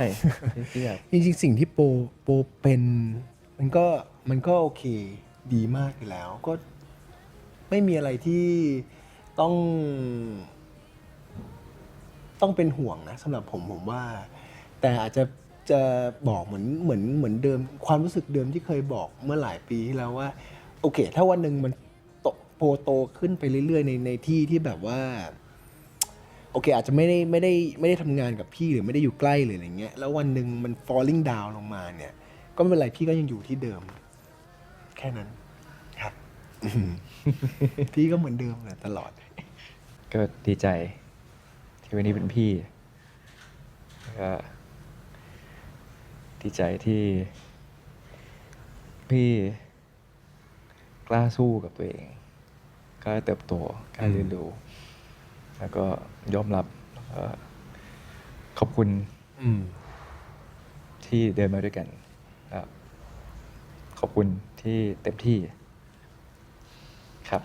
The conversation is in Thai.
ช่จริงๆ สิ่งที่โปโปเป็นมันก็มันก็โอเคดีมากอยู่แล้ว ก็ไม่มีอะไรที่ต้อง ต้องเป็นห่วงนะสำหรับผมผมว่า แต่อาจจะจะบอกเหมือนเหมือนเหมือนเดิม ความรู้สึกเดิมที่เคยบอกเมื่อหลายปีที่แล้วว่า โอเค ถ้าวันหนึ่งมันโตโปโตขึ้นไปเรื่อยๆ ในในที่ที่แบบว่า โอเค อาจจะไม่ได้ไม่ได้ไม่ได้ทำงานกับพี่หรือไม่ได้อยู่ใกล้หรืออะไรเงี้ยแล้ววันหนึ่งมัน falling down ลงมาเนี่ย ก็ไม่เป็นไรพี่ก็ยังอยู่ที่เดิม แค่นั้นครับ พี่ก็เหมือนเดิมเลยตลอด ก็ดีใจ ที่วันนี้เป็นพี่แล้วก็ดีใจที่ พี่กล้าสู้กับตัวเองกล้าเติบโตกล้าเรียนรู้ แล้วก็ยอมรับแล้วก็ขอบคุณอืม ที่เดินมาด้วยกันครับขอบคุณที่เต็มที่ครับ